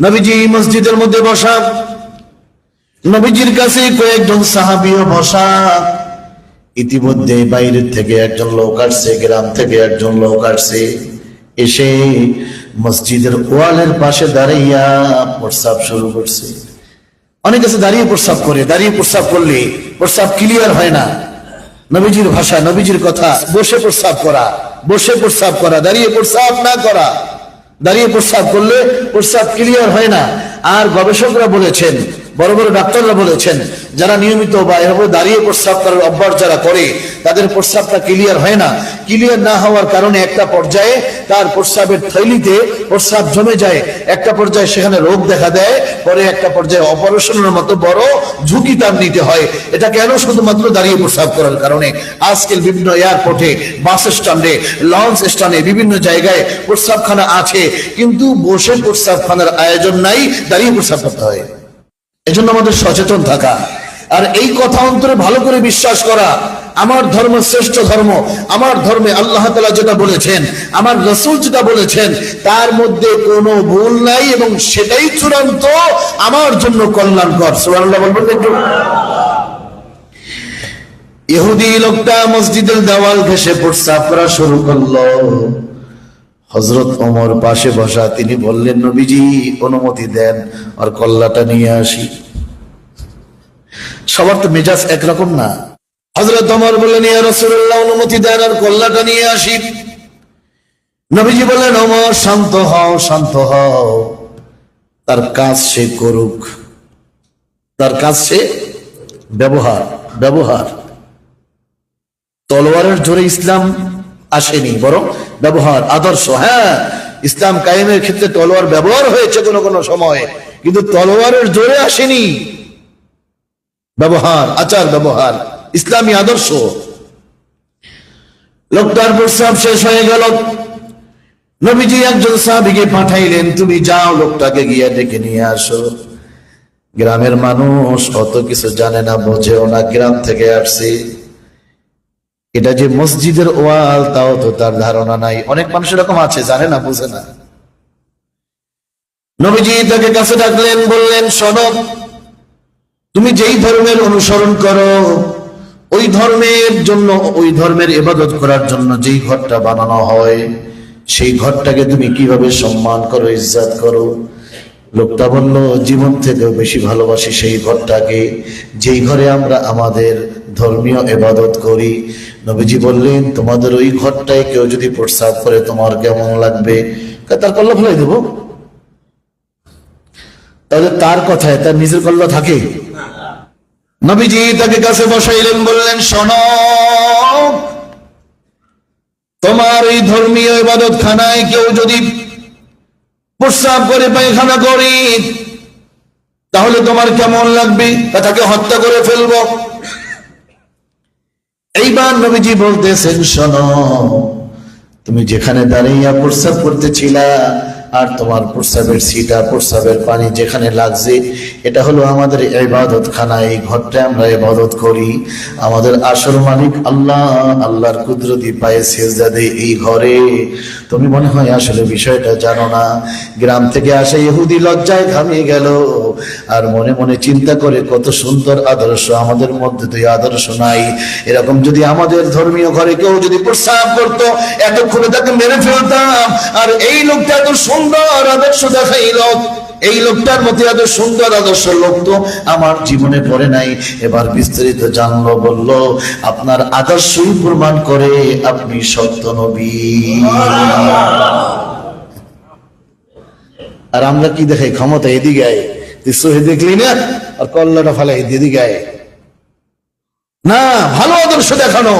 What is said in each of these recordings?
নবীজি মসজিদের মধ্যে বসা। নবীজির কাছে কয়েকজন সাহাবিও বসা। ইতিমধ্যে বাইরের থেকে একজন লোক আসছে, গ্রাম থেকে একজন লোক আসছে। এসে মসজিদের ওয়ালের পাশে দাঁড়াইয়া প্রস্রাব শুরু করছে। অনেক আছে, দাঁড়িয়ে প্রস্রাব করে, দাঁড়িয়ে প্রস্রাব করলে প্রস্রাব ক্লিয়ার হয় না। নবীজির ভাষা, নবীজির কথা, বসে প্রস্রাব করা, বসে প্রস্রাব করা, দাঁড়িয়ে প্রস্রাব না করা। দাঁড়িয়ে প্রস্তাব করলে প্রস্তাব ক্লিয়ার হয় না। আর গবেষকরা বলেছেন বড় বড় ডাক্তাররা বলেছেন, যারা নিয়মিত বা এভাবে দাঁড়িয়ে প্রস্রাব করার অভ্যাস যারা করে, তাদের প্রস্রাবটা ক্লিয়ার হয় না। ক্লিয়ার না হওয়ার কারণে একটা পর্যায়ে তার প্রস্রাবের থৈলিতে প্রস্রাব জমে যায়। একটা পর্যায়ে সেখানে রোগ দেখা দেয়, পরে একটা পর্যায়ে অপারেশনের মতো বড় ঝুঁকি তার নিতে হয়। এটা কেন শুধুমাত্র দাঁড়িয়ে প্রস্রাব করার কারণে? আজকাল বিভিন্ন এয়ারপোর্টে বাস স্ট্যান্ডে লঞ্চ স্ট্যান্ডে বিভিন্ন জায়গায় প্রস্রাবখানা আছে, কিন্তু বসে প্রস্রাবখানার আয়োজন নাই, দাঁড়িয়ে প্রস্রাব করতে হয়। এজন্য আমাদের সচেতন থাকা। আর এই কথা অন্তরে ভালো করে বিশ্বাস করা আমার ধর্ম শ্রেষ্ঠ ধর্ম। আমার ধর্মে আল্লাহ তালা যেটা বলেছেন, আমার রসুল যেটা বলেছেন, তার মধ্যে কোনো ভুল নাই এবং সেটাই চূড়ান্ত আমার জন্য কল্যাণকর। সুবহানাল্লাহ বলবেন একটু। ইহুদি লোকটা মসজিদের দেওয়াল ঘেসে প্রস্তাব করা শুরু করল। হজরত ওমর পাশে বসা, তিনি বললেন, নবীজি, অনুমতি দেন, আর কল্লাটা নিয়ে আসি। সবার তো মেজাজ একরকম না। হজরত ওমর বললেন অনুমতি দেন, আর কল্লাটা নিয়ে আসি। নবীজি বললেন, ওমর, শান্ত হও শান্ত হও। তার কাজ সে করুক। তার কাজ সে ব্যবহার ব্যবহার। তলোয়ারের জোরে ইসলাম আসেনি, বরং ব্যবহার, আদর্শ হ্যাঁ ইসলাম কায়েমের ক্ষেত্রে তলোয়ার ব্যবহার হয়েছে কোনো কোনো সময়, কিন্তু তলোয়ারের জোরে আসেনি। ব্যবহার, আচার ব্যবহার, ইসলামী আদর্শ। লোকটার প্রস্রাব শেষ হয়ে গেল। নবীজি একজন সাহাবিকে পাঠাইলেন, তুমি যাও লোকটাকে গিয়ে ডেকে নিয়ে আসো। গ্রামের মানুষ অত কিছু জানে না, বোঝেও না, গ্রাম থেকে আসছে। এটা যে মসজিদের ওয়াল, তাও তো তার ধারণা নাই। অনেক মানুষ এরকম আছে, জানে না, বুঝে না। নবীজি তাকে কাছে ডাকলেন, বললেন সনব তুমি যেই ধর্মের অনুসরণ করো, ওই ধর্মের জন্য, ওই ধর্মের ইবাদত করার জন্য যেই ঘরটা বানানো হয়, সেই ঘরটাকে তুমি কীভাবে সম্মান করো, ইজ্জাত করো? লোকটা বলল, জীবন থেকেও বেশি ভালোবাসি সেই ঘরটাকে, যেই ঘরে আমরা আমাদের ধর্মীয় এবাদত করি। নবীজি বললেন, তোমাদের ওই ঘরটায় কেউ যদি প্রস্তাব করে, তোমার কেমন লাগবে? তার কল্লা ফেলাই দেবো। তাহলে তার কথায় তার নিজের কল্লা থাকে। নবীজি তাকে কাছে বসাইলেন, বললেন, শোন, তোমার এই ধর্মীয় ইবাদত খানায় কেউ যদি প্রস্রাব করে, পায়খানা করি, তাহলে তোমার কেমন লাগবে? তাকে হত্যা করে ফেলব। এইবার নবীজি বলতেছেন, শোনো, তুমি যেখানে দাঁড়িয়ে প্রস্রাব করতেছিলা, আর তোমার প্রস্রাবের সিটা প্রস্রাবের পানি যেখানে লাগছে, এটা হলো আমাদের ইবাদত খানা এই ঘরটা আমরা ইবাদত করি। আমাদের আসল মালিক আল্লাহ, আল্লাহর কুদরতি পায়ে সেজদা এই ঘরে। তুমি মনে হয় আসলে বিষয়টা জানো না। গ্রাম থেকে আসে ইহুদি লজ্জায় ঘামিয়ে গেল। আর মনে মনে চিন্তা করে কত সুন্দর আদর্শ আমাদের মধ্যে তো আদর্শ নাই। এরকম যদি আমাদের ধর্মীয় ঘরে কেউ যদি প্রস্রাব করতো, এতক্ষণে তাকে মেরে ফেলতাম। আর এই লোকটা এত সুন্দর আদর্শ দেখাইল। এই লোকটার মধ্যে এত সুন্দর আদর্শ লোক তো আমার জীবনে পড়ে নাই। এবার বিস্তারিত জানলো, বলল, আপনার আদর্শই প্রমাণ করে আপনি সত্য নবী। আর আমরা কি দেখাই? ক্ষমতা এদিকে আয়। তুই সহি দেখলি না? আর কল্লাটা ফালাই এদিকে আয়। না, ভালো আদর্শ দেখানো।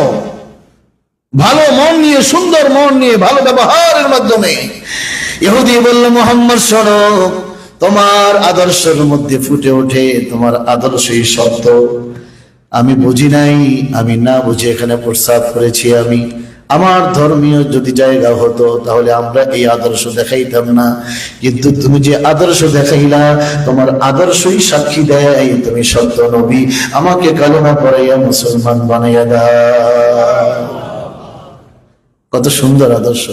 ভালো মন নিয়ে, সুন্দর মন নিয়ে, ভালো ব্যবহারের মাধ্যমে ইহুদি বলল, মোহাম্মদ সড়ক তোমার আদর্শের মধ্যে ফুটে ওঠে তোমার আদর্শই সত্য। আমি বুঝি নাই, আমি না বুঝে এখানে প্রস্তাব করেছি আমি। আমার ধর্মীয় যদি জায়গা হতো, তাহলে আমরা এই আদর্শ দেখাইতাম না। কিন্তু তুমি যে আদর্শ দেখাইলা, তোমার আদর্শই সাক্ষী দেয় তুমি সত্য নবী। আমাকে কালেমা পড়াইয়া মুসলমান বানাইয়া দা কত সুন্দর আদর্শ।